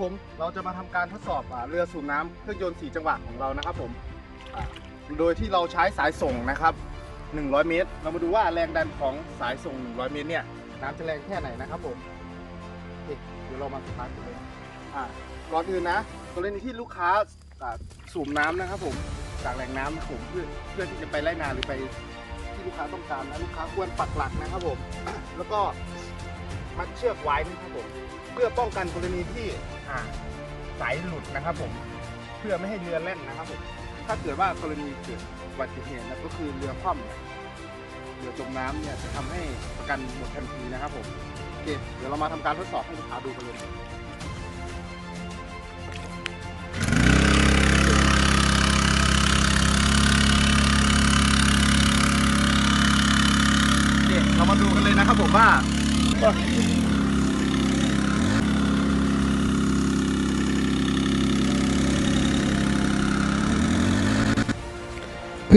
ผมเราจะมาทำการทดสอบอเรือสูบน้ำเครื่องยนต์4จังหวะของเรานะครับผมโดยที่เราใช้สายส่งนะครับ 100 เมตร เรามาดูว่าแรงดันของสายส่ง 100 เมตรเนี่ยน้ำจะแรงแค่ไหนนะครับผมเดี๋ยวเรามาสตาร์ทกันเลยอ่าก่อนอื่นนะกรณีที่ลูกค้าสูบน้ำนะครับผมจากแหล่งน้ำผมเพื่อเพื่อที่จะไปไล่นาหรือไปที่ลูกค้าต้องการนะลูกค้าควรปักหลักนะครับผมแล้วก็ มัดเชือกไว้นะครับผมเพื่อป้องกันกรณีที่อ่าสายหลุดนะครับผมเพื่อไม่ให้เรือแล่นนะครับผมถ้าเกิดว่ากรณีเกิดอุบัติเหตุนะก็คือเรือคว่ำเนี่ยเรือจมน้ำเนี่ยจะทำให้ประกันหมดทันทีนะครับผมโอเคเดี๋ยวเรามาทำการทดสอบให้ลูกค้าดูกันเลย โอเคเรามาดูกันเลยนะครับผมว่า เพื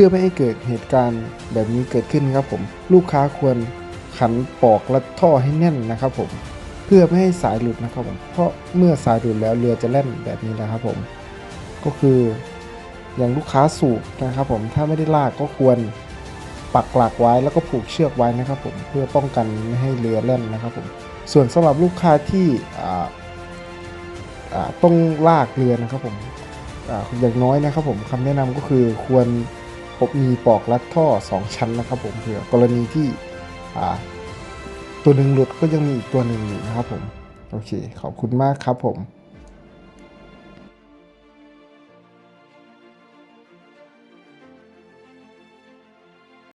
่อไม่ให้เกิดเหตุการณ์แบบนี้เกิดขึ้นครับผม ลูกค้าควรขันปอกและท่อให้แน่นนะครับผม เพื่อไม่ให้สายหลุดนะครับผมเพราะเมื่อสายหลุดแล้วเรือจะแล่นแบบนี้นะครับผม ก็คืออย่างลูกค้าสูบนะครับผมถ้าไม่ได้ลากก็ควร ปักหลักไว้แล้วก็ผูกเชือกไว้นะครับผมเพื่อป้องกันไม่ให้เรือแล่นนะครับผมส่วนสำหรับลูกค้าที่ต้องลากเรือนะครับผมออย่างน้อยนะครับผมคำแนะนำก็คือควรมีปลอกรัดท่อ 2 ชั้นนะครับผมเผื่อกรณีที่ตัวหนึ่งหลุดก็ยังมีอีกตัวหนึ่งอยู่นะครับผมโอเคขอบคุณมากครับผม